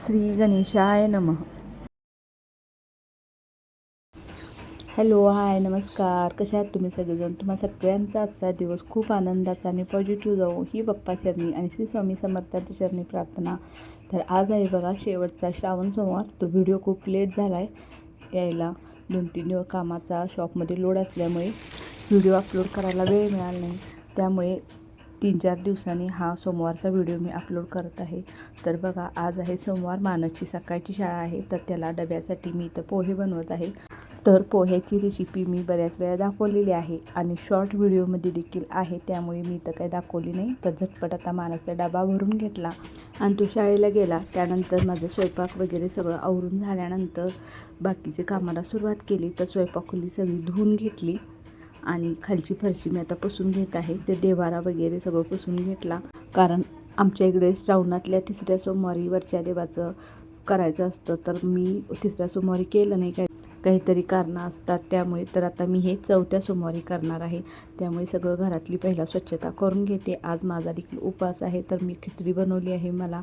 श्री गणेशाय नमः. Hello hi नमस्कार. कशा आहात तुम्ही सगळेजण? तुम्हा सगळ्यांचा आजचा दिवस खूप आनंदाचा आणि पॉझिटिव्ह जाऊ ही बाप्पा चरणी आणि श्री स्वामी समर्थांची चरणी प्रार्थना. तर आज आहे बघा शेवटचा श्रावण सोमवार. तो व्हिडिओ खूप लेट झाला आहे यायला. दोन तीन दिवस कामाचा शॉपमध्ये लोड असल्यामुळे व्हिडिओ अपलोड करायला वेळ मिळाला नाही. त्यामुळे तीन चार दिवसांनी हा सोमवारचा व्हिडिओ मी अपलोड करत आहे. तर बघा आज आहे सोमवार मानसची सकाळची शाळा आहे तर त्याला डब्यासाठी मी इथं पोहे बनवत आहे. तर पोह्याची रेसिपी मी बऱ्याच वेळा दाखवलेली आहे आणि शॉर्ट व्हिडिओमध्ये देखील आहे त्यामुळे मी इथं काही दाखवली नाही. तर झटपट आता मानाचा डबा भरून घेतला आणि तो शाळेला गेला. त्यानंतर माझं स्वयंपाक वगैरे सगळं आवरून झाल्यानंतर बाकीचे कामाला सुरुवात केली. तर स्वयंपाकखोली सगळी धुवून घेतली. आणि खालची फरशी मी आता पुसून घेत आहे. ते देवारा वगैरे सगळं पुसून घेतला. कारण आमच्या इकडे श्रावणातल्या तिसऱ्या सोमवारी वरच्या देवाचं करायचं असतं तर मी तिसऱ्या सोमवारी केलं नाही. काय काहीतरी कारणं असतात. त्यामुळे तर आता मी हे चौथ्या सोमवारी करणार आहे. त्यामुळे सगळं घरातली पहिला स्वच्छता करून घेते. आज माझा देखील उपवास आहे तर मी खिचडी बनवली आहे मला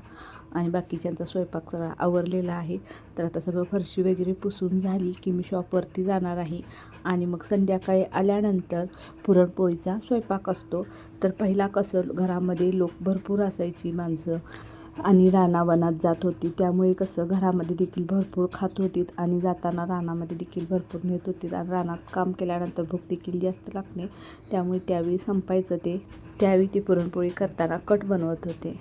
आणि बाकीच्यांचा स्वयंपाक सगळा आवरलेला आहे. तर आता सगळं फरशी वगैरे पुसून झाली की मी शॉपवरती जाणार आहे. आणि मग संध्याकाळी आल्यानंतर पुरणपोळीचा स्वयंपाक असतो. तर पहिला कसं घरामध्ये लोक भरपूर असायची माणसं. आणि रानावनात जात होती. त्यामुळे कसं घरामध्ये देखील भरपूर खात होतीत आणि जाताना रानामध्ये देखील भरपूर नेत होतीत आणि रानात काम केल्यानंतर भूक देखील जास्त लागणे त्यामुळे त्यावेळी संपायचं ते त्यावेळी ती पुरणपोळी करताना कट बनवत होते.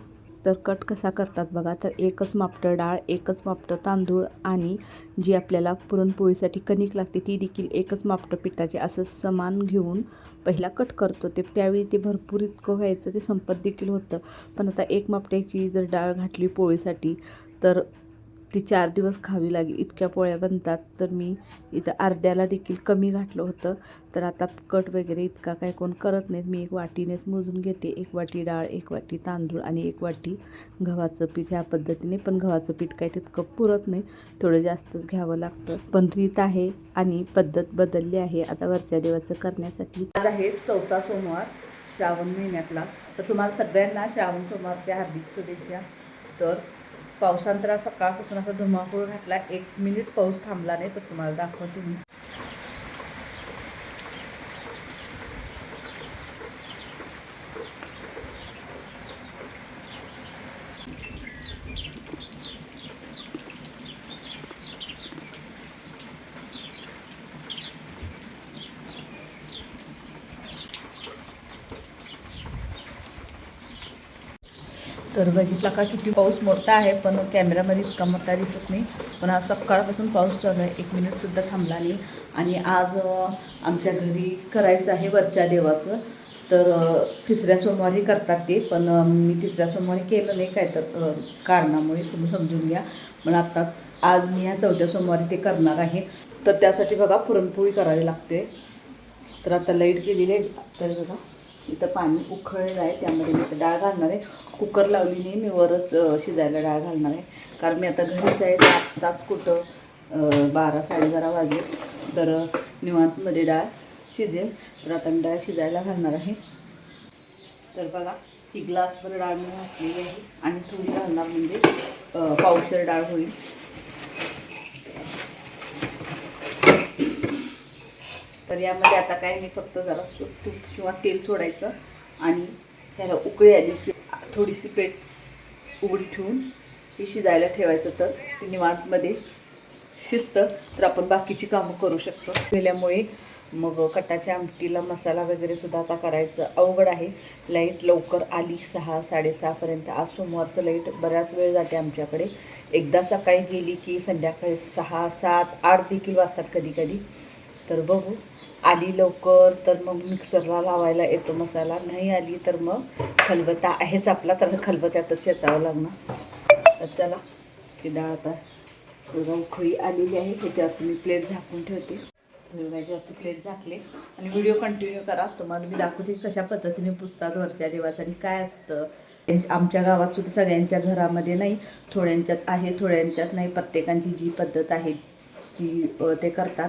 तर कट कसा करतात बघा. तर एकच मापटं डाळ एकच मापटं तांदूळ आणि जी आपल्याला पुरणपोळीसाठी कणिक लागते ती देखील एकच मापटं पिठाचे असं समान घेऊन पहिला कट करतो. ते त्यावेळी ते भरपूर इतकं व्हायचं ते संपत देखील होतं. पण आता एक मापट्याची जर डाळ घातली पोळीसाठी तर ती चार दिवस खावी लागेल इतक्या पोळ्या बनतात. तर मी इथं अर्ध्याला देखील कमी घातलं होतं. तर आता कट वगैरे इतका काय कोण करत नाहीत. मी एक वाटीनेच मोजून घेते. एक वाटी डाळ एक वाटी तांदूळ आणि एक वाटी गव्हाचं पीठ. ह्या पद्धतीने पण गव्हाचं पीठ काय तितकं पुरत नाही. थोडं जास्तच घ्यावं लागतं. पण रीत आहे आणि पद्धत बदलली आहे. आता वरच्या देवाचं करण्यासाठी आज आहे चौथा सोमवार श्रावण महिन्यातला. तर तुम्हाला सगळ्यांना श्रावण सोमवारच्या हार्दिक शुभेच्छा. तर पावसांतरा सकाळपासून असा धुमाकूळ घातला. एक मिनिट पाऊस थांबला नाही तर तुम्हाला दाखवते मी. तर बघितला का किती पाऊस मोठा आहे पण कॅमेरामध्ये इतका मोठा दिसत नाही. पण आज सकाळपासून पाऊस चालू आहे. एक मिनिटसुद्धा थांबला नाही. आणि आज आमच्या घरी करायचं आहे वरच्या देवाचं. तर तिसऱ्या सोमवारी करतात ते पण मी तिसऱ्या सोमवारी केलं नाही काय तर कारणामुळे तुम्ही समजून घ्या. पण आत्ता आज मी ह्या चौथ्या सोमवारी ते करणार आहे. तर त्यासाठी बघा पुरणपोळी करावी लागते. तर आता लाइट गेलेली आहे तर बघा. इथं पाणी उकळलेलं आहे. त्यामध्ये मी आता डाळ घालणार आहे. कुकर लावली नाही मी वरच शिजायला डाळ घालणार आहे. कारण मी आता घरीच आहे तर आत्ताच कुठं बारा साडेबारा वाजले तर निवांतमध्ये डाळ शिजेल. तर आता मी डाळ शिजायला घालणार आहे. तर बघा ही ग्लासभर डाळ मी घातलेली आहे. आणि थोडी घालणार म्हणजे पावशर डाळ होईल. तर यामध्ये आता काय मी फक्त जरा सु- तूप किंवा तेल सोडायचं आणि ह्याला उकळी आली की थोडीशी पेट उघडी ठेवून ती शिजायला ठेवायचं. तर ती निवांतमध्ये शिजतं तर आपण बाकीची कामं करू शकतो. केल्यामुळे मग कटाच्या आमटीला मसाला वगैरे सुद्धा आता करायचं अवघड आहे. लाइट लवकर आली सहा साडेसहापर्यंत आज सोमवारचं लाइट बऱ्याच वेळ जाते आमच्याकडे. एकदा सकाळी गेली की संध्याकाळी सहा सात आठ देखील वाजतात कधी कधी तर बघू. आली लवकर तर मग मिक्सरला लावायला येतो मसाला. नाही आली तर मग खलबत्ता आहेच आपला तर खलबत्त्यातच शेचावं लागणार. तर चला की डाळ आता बघा उखळी आलेली आहे. त्याच्यावरती मी प्लेट झाकून ठेवते. त्याच्यावरती प्लेट झाकले. आणि व्हिडिओ कंटिन्यू करा. तुम्हाला मी दाखवते कशा पद्धतीने पुसतात वरच्या देवाचं आणि काय असतं. आमच्या गावात सुद्धा सगळ्यांच्या घरामध्ये नाही. थोड्यांच्यात आहे थोड्यांच्यात नाही. प्रत्येकांची जी पद्धत आहे ती ते करतात.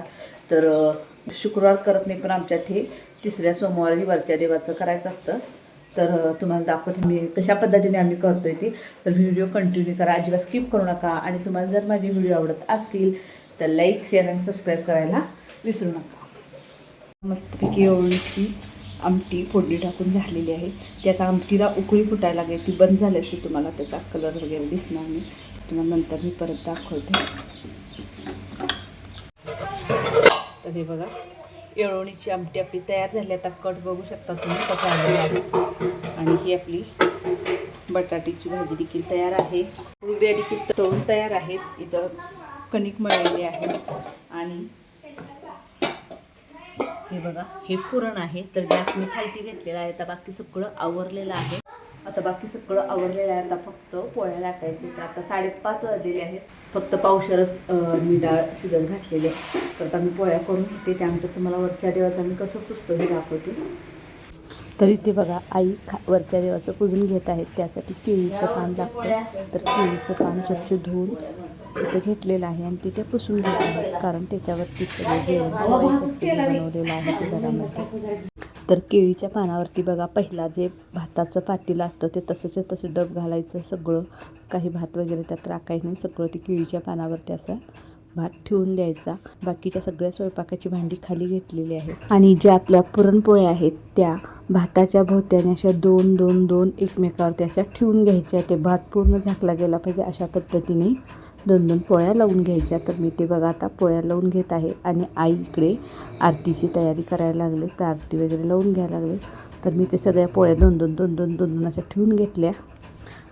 तर शुक्रवार करत नाही पण आमच्यात हे तिसऱ्या सोमवारी वरच्या देवाचं करायचं असतं. तर तुम्हाला दाखवते मी कशा पद्धतीने आम्ही करतोय ती. तर व्हिडिओ कंटिन्यू करा अजिबात स्किप करू नका. आणि तुम्हाला जर माझे व्हिडिओ आवडत असतील तर लाईक शेअर आणि सबस्क्राईब करायला विसरू नका. मस्तपैकी एवढीची आमटी फोडणी टाकून झालेली आहे. ती आता आमटीला उकळी फुटायला लागेल. ती बंद झाल्याची तुम्हाला त्याचा कलर वगैरे दिसणार नाही. तुम्हाला नंतर मी परत दाखवते. तर हे बघा. येळवणीची आमटी आपली तयार झाली. आता कट बघू शकता तुम्ही कसा आहे. आणि ही आपली बटाट्याची भाजी देखील तयार आहे. रुबिया देखील तळून तयार आहेत. इथं कणिक मळलेली आहे. आणि हे बघा हे पुरण आहे. तर गॅस मी खालती घेतलेला आहे. आता बाकी सगळं आवरलेलं आहे. आता बाकी सगळं आवरलेलं आहे आता फक्त पोळ्या लाटायचे तर आता साडेपाच वाजलेले आहेत. फक्त पावशरच मी डाळ शिजत घातलेली आहे. तर आता मी पोळ्या करून घेते. त्यानंतर तुम्हाला वरच्या देवाचा मी कसं पुसतो हे दाखवते. तर इथे बघा आई खा वरच्या देवाचं पूजून घेत आहेत. त्यासाठी केळीचं पान लागतं तर केळीचं पान स्वच्छ धुवून तिथं घेतलेलं आहे आणि तिथे पुसून घेत आहे कारण त्याच्यावरती सगळं जेवण बनवलेलं आहे ते घरामध्ये. तर केळीच्या पानावरती बघा पहिला जे भाताचं पातेलं असतं ते तसंच तसं डब घालायचं सगळं काही भात वगैरे त्यात राखायचं नाही सगळं ते केळीच्या पानावरती असं भात ठेवून द्यायचा. बाकीच्या सगळ्या स्वयंपाकाची भांडी खाली घेतलेली आहे. आणि ज्या आपल्या पुरणपोळ्या आहेत त्या भाताच्या भोवत्याने अशा दोन दोन दोन एकमेकावरती अशा ठेवून घ्यायच्या. ते भात पूर्ण झाकला गेला पाहिजे अशा पद्धतीने. दोन दोन पोळ्या लावून घ्यायच्या. तर मी ते बघा आता पोळ्या लावून घेत आहे आणि आई इकडे आरतीची तयारी करायला लागले. तर आरती वगैरे लावून घ्यायला लागले. तर मी ते सगळ्या पोळ्या दोन दोन दोन दोन दोन दोन अशा ठेवून घेतल्या.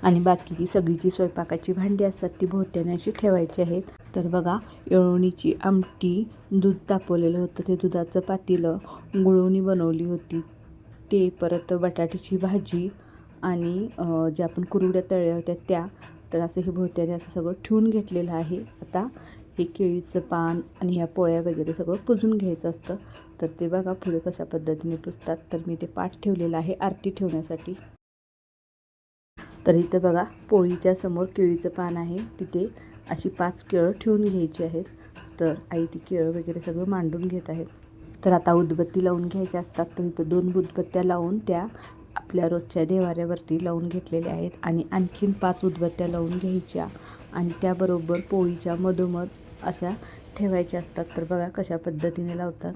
आणि बाकीची सगळीची स्वयंपाकाची भांडी असतात ती भोवत्याने अशी ठेवायची आहेत. तर बघा येळवणीची आमटी दूध तापवलेलं होतं. ते दुधाचं पातेलं गुळवणी बनवली होती. ते परत बटाट्याची भाजी आणि ज्या आपण कुरुड्या तळल्या होत्या त्या तर असं हे भोवत्याने असं सगळं ठेवून घेतलेलं आहे. आता हे केळीचं पान आणि ह्या पोळ्या वगैरे सगळं पुजून घ्यायचं असतं. तर ते बघा पुढे कशा पद्धतीने पुजतात. तर मी ते पाठ ठेवलेलं आहे आरती ठेवण्यासाठी. तर इथं बघा पोळीच्या समोर केळीचं पान आहे. तिथे अशी पाच केळं ठेवून घ्यायची आहेत. तर आई ती केळं वगैरे सगळं मांडून घेत आहेत. तर आता उदबत्ती लावून घ्यायच्या असतात. तर इथं दोन उदबत्त्या लावून त्या आपल्या रोजच्या देवाऱ्यावरती लावून घेतलेल्या आहेत आणि आणखीन पाच उदबत्त्या लावून घ्यायच्या आणि त्याबरोबर पोळीच्या मधोमध अशा ठेवायच्या असतात. तर बघा कशा पद्धतीने लावतात.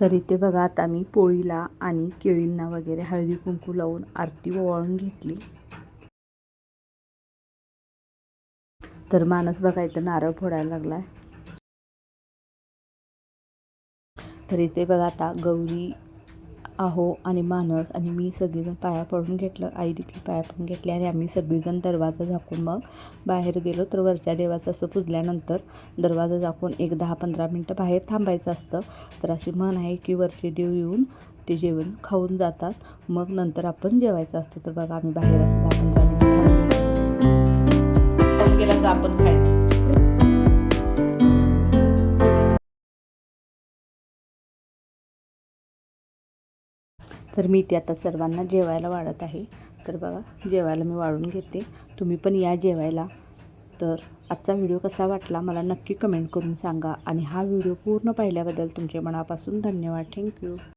तर इथे बघा आता मी पोळीला आणि केळींना वगैरे हळदी कुंकू लावून आरती ओवाळून घेतली. तर माणूस बघा इथं नारळ फोडायला लागला आहे तर इथे बघा आता गौरी आहो आणि मानस आणि मी सगळीजण पाया पडून घेतलं. आई देखील पाया पडून घेतले आणि आम्ही सगळीजण दरवाजा झाकून मग बाहेर गेलो. तर वरच्या देवाचं असं पुजल्यानंतर दरवाजा झाकून एक दहा पंधरा मिनटं बाहेर थांबायचं असतं. तर अशी म्हण आहे की वरचे देव येऊन ते जेवण खाऊन जातात. मग नंतर आपण जेवायचं असतं. तर बघा आम्ही बाहेर असं दहा पंधरा मिनटं गेला तर आपण खायचं. तर मी ते आता सर्वांना जेवायला वाढत आहे. तर बघा जेवायला मी वाढून घेते. तुम्ही पण या जेवायला. तर आजचा व्हिडिओ कसा वाटला मला नक्की कमेंट करून सांगा. आणि हा व्हिडिओ पूर्ण पाहिल्याबद्दल तुमचे मनापासून धन्यवाद. थँक्यू.